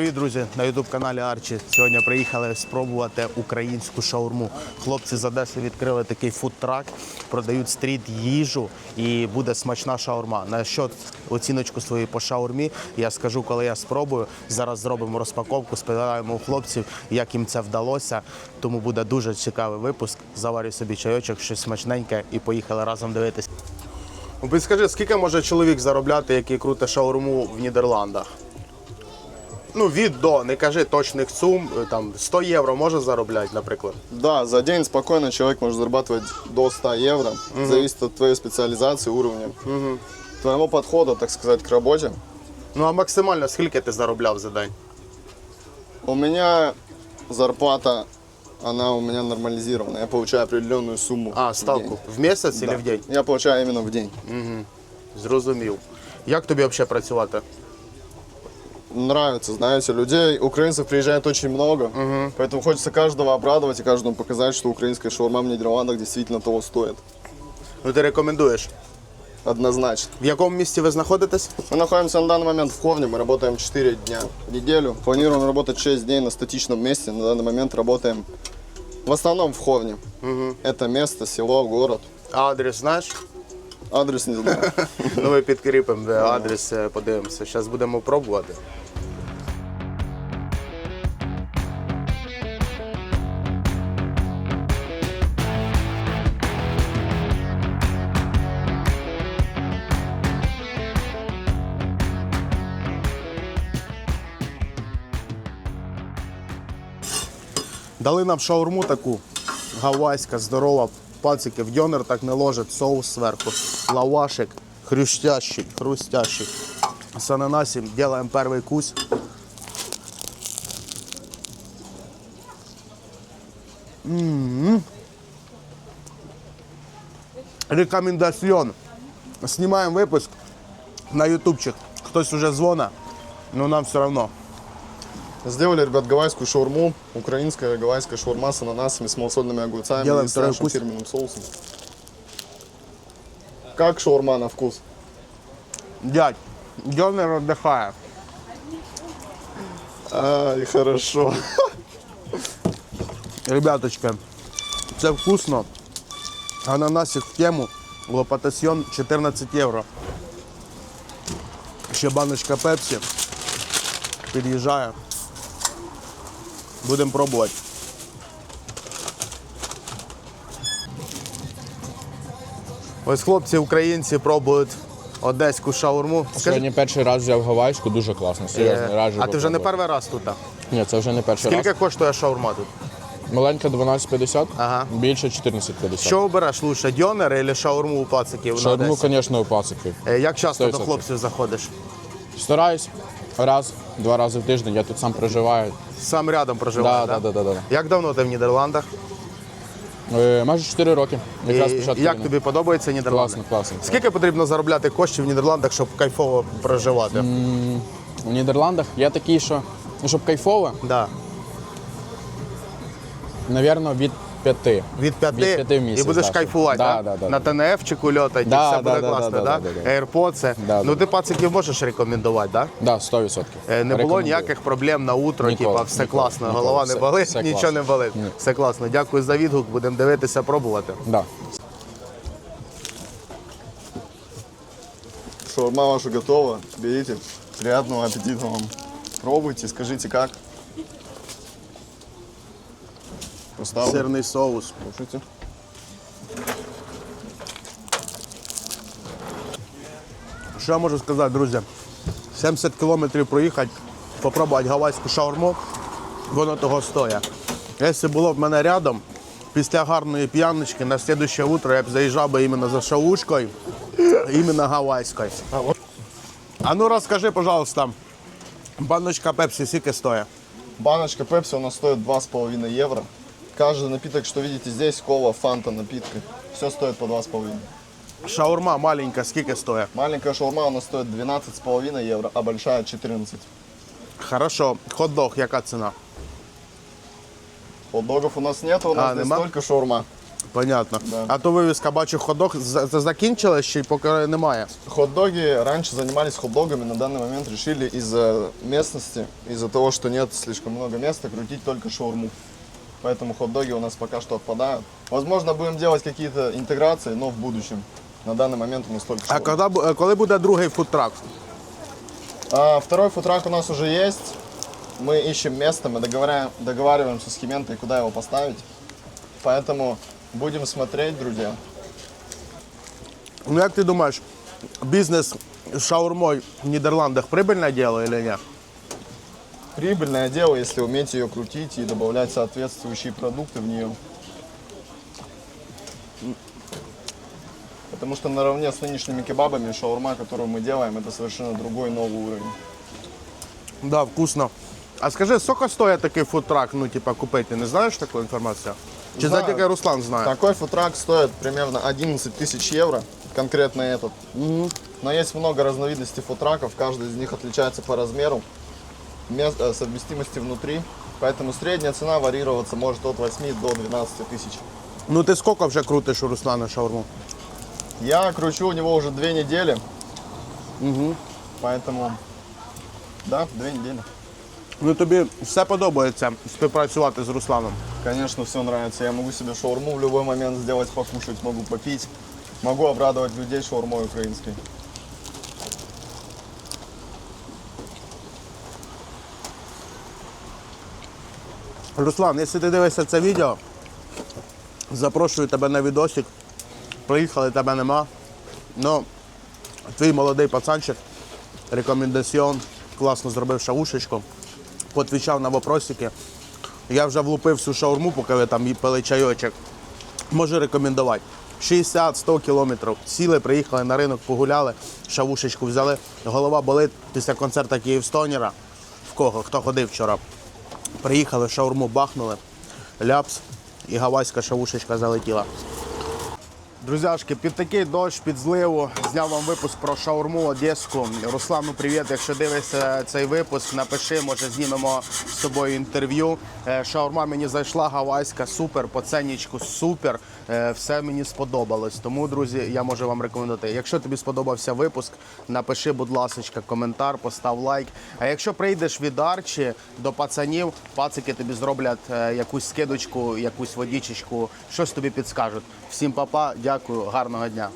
Привіт, друзі! На ютуб каналі Арчі. Сьогодні приїхали спробувати українську шаурму. Хлопці з Одеси відкрили такий фудтрак, продають стріт їжу і буде смачна шаурма. На що оціночку свою по шаурмі я скажу, коли я спробую. Зараз зробимо розпаковку, спитаємо у хлопців, як їм це вдалося. Тому буде дуже цікавий випуск. Заварю собі чайочок, щось смачненьке і поїхали разом дивитися. Скажи, скільки може чоловік заробляти, який круте шаурму в Нідерландах? Ну, від до, не кажи точних сум, е, там 100 євро може заробляти, наприклад. Да, за день спокойно человек может зарабатывать до 100 евро. Зависит от твоей специализации, уровня, твоего подхода, так сказать, к работе. Ну а максимально скільки ти заробляв за день? У меня зарплата, она у меня нормализирована. Я получаю определенную сумму. А, в ставку день. в місяць Да. в день? Я получаю именно в день. Зрозумів. Як тобі взагалі працювати? Нравится, знаете, людей, украинцев приезжает очень много, поэтому хочется каждого обрадовать и каждому показать, что украинская шаурма в Нидерландах действительно того стоит. Ну ти рекомендуєш. Однозначно. В якому місті ви знаходитесь? Мы находимся на данный момент в Ховне, мы работаем 4 дня в неделю. Планируем работать 6 дней на статичном месте. На данный момент работаем в основном в Ховне. Это место, село, город. А адрес знаєш? Адрес не знаю. Ну ми підкріпимо де адрес, е, подивимося. Зараз будемо пробувати. Дали нам шаурму таку гавайська, здорова, пацики в дьонер так не ложать, соус зверху, лавашик, хрустящий, хрустящий. С ананасом делаем первый кусь. М-м-м. Рекомендаціон. Снимаем выпуск на ютубчик. Хтось уже звона, но нам все равно. Сделали, ребят, гавайскую шаурму. Украинская гавайская шаурма с ананасами, с малосольными огурцами Делаем и с второй нашим вкус. фирменным соусом. Как шаурма на вкус? Дядь, дьонер отдыхає. Ай, хорошо. Ребяточки, це вкусно. Ананасик в тему. Лопатасьйон 14 євро. Ще баночка пепсі. Під'їжджає. Будемо пробувати. Ось хлопці українці пробують одеську шаурму. Сьогодні перший раз взяв гавайську, дуже класно, серйозно, е, раджу а ти вже не попробувати. перший раз тут? а? Ні, це вже не перший Скільки раз. коштує шаурма тут? Маленька 12,50, Ага. більше 14,50. Що обереш лучше, дьонер або шаурму у пациків? на Шаурму, Одесі? звісно, у пациків. Е, Як часто до 100%. хлопців заходиш? Стараюсь раз, два рази в тиждень, я тут сам проживаю. Сам рядом проживаєш, Да, да, да, да, да. Як давно ти в Нідерландах? Е, майже 4 роки. Якраз І як війни. тобі подобається Нідерланди? Класно, класно. Скільки потрібно заробляти коштів в Нідерландах, щоб кайфово проживати? У Нідерландах я такий, що ну, щоб кайфово, Да. навірно, від 5. Від п'яти, Від п'яти в місяць, і будеш да, кайфувати, да, да? да, да, на да. ТНФ-чику льотати, Да, все да, буде да, класно, да, да? да, да, да. AirPods. Да, ну да. ти пациків можеш рекомендувати, да? Да, 100%. Е, Не було ніяких проблем на утро, Ніколи, типа все ніколи, класно, ніколи. голова не болить, все нічого класно. не болить. Ні. Все класно. Дякую за відгук, будемо дивитися, пробувати. Да. Шаурма ваша готова. Берите. Приятного аппетита вам. Пробуйте, скажите как. Поставлю. Сирний соус. Кушайте. Що я можу сказати, друзі? 70 кілометрів проїхати, попробувати гавайську шаурму, воно того стоїть. Якщо було б мене рядом, після гарної п'яночки на слідуще утро я б заїжджав би іменно за шаушкою, іменно гавайською. А ну розкажи, пожалуйста, баночка пепсі скільки стоїть? Баночка пепси у нас стоит 2,5 евро. Каждый напиток, что видите здесь, кола, фанта, напитка, все стоит по 2,5. Шаурма маленька, скільки стоїть? Маленькая шаурма у нас стоит 12,5 евро, а большая 14. Хорошо, хот-дог, яка ціна? Хот-догов у нас нет, у нас А, здесь нема? только шаурма. Понятно. Да. А то вивіска, бачу, ходок за- за- закінчилась, ще й поки немає. Хот-доги, раньше занимались хот-догами, на данный момент решили из-за местности, из-за того, что нет слишком много места, крутить только шаурму. Поэтому хот-доги у нас пока что отпадают. Возможно, будем делать какие-то интеграции, но в будущем. На данный момент у нас только А шаурма. коли, бу- е, коли буде другий фудтрак? А, второй футрак у нас уже есть. Мы ищем место, мы договариваем, договариваемся с Химентой, куда его поставить. Поэтому будем смотреть, друзья. Ну як ти думаєш, бізнес з шаурмою в Нідерландах прибильне діло чи ні? Прибыльное дело, если уметь ее крутить и добавлять соответствующие продукты в нее. Потому что наравне с нынешними кебабами шаурма, которую мы делаем, это совершенно другой новый уровень. Да, вкусно. А скажи, скільки стоїть такий фудтрак, ну, типа, купити? Не знаєш таку інформацію? Чи Знаю. за тільки Руслан знає? Такой футрак стоит примерно 11 тысяч евро, конкретно этот. Но есть много разновидностей футраков, каждый из них отличается по размеру, мес- э, совместимости внутри. Поэтому средняя цена варьироваться может от 8 до 12 тысяч. Ну ти скільки вже крутиш у Руслана шаурму? Я кручу у него уже две недели. Поэтому, да, две недели. Ну тобі все подобається співпрацювати з Русланом. Конечно, все нравится. Я могу себе шаурму в любой момент сделать, покушать, могу попить. Могу обрадовать людей шаурмой украинской. Руслан, якщо ти дивишся це відео, запрошую тебе на відосик. Приїхали, тебе нема. Ну, твій молодий пацанчик, рекомендаціон, класно зробив шаушечку, потвічав на вопросики. Я вже влупив всю шаурму, поки ви там пили чайочок. Можу рекомендувати. 60-100 кілометрів. Сіли, приїхали на ринок, погуляли, шавушечку взяли. Голова болить після концерту Київстонера. В кого? Хто ходив вчора? Приїхали, шаурму бахнули, ляпс і гавайська шавушечка залетіла. Друзяшки, під такий дощ, під зливу зняв вам випуск про шаурму Одеську. Руслану, привіт. Якщо дивишся цей випуск, напиши, може знімемо з тобою інтерв'ю. Е, Шаурма мені зайшла, гавайська, супер, по ценічку супер. Е, Все мені сподобалось. Тому, друзі, я можу вам рекомендувати. Якщо тобі сподобався випуск, напиши, будь ласка, коментар, постав лайк. А якщо прийдеш від Арчі до пацанів, пацики тобі зроблять е, якусь скидочку, якусь водічечку, щось тобі підскажуть. Всім папа, дякую, гарного дня.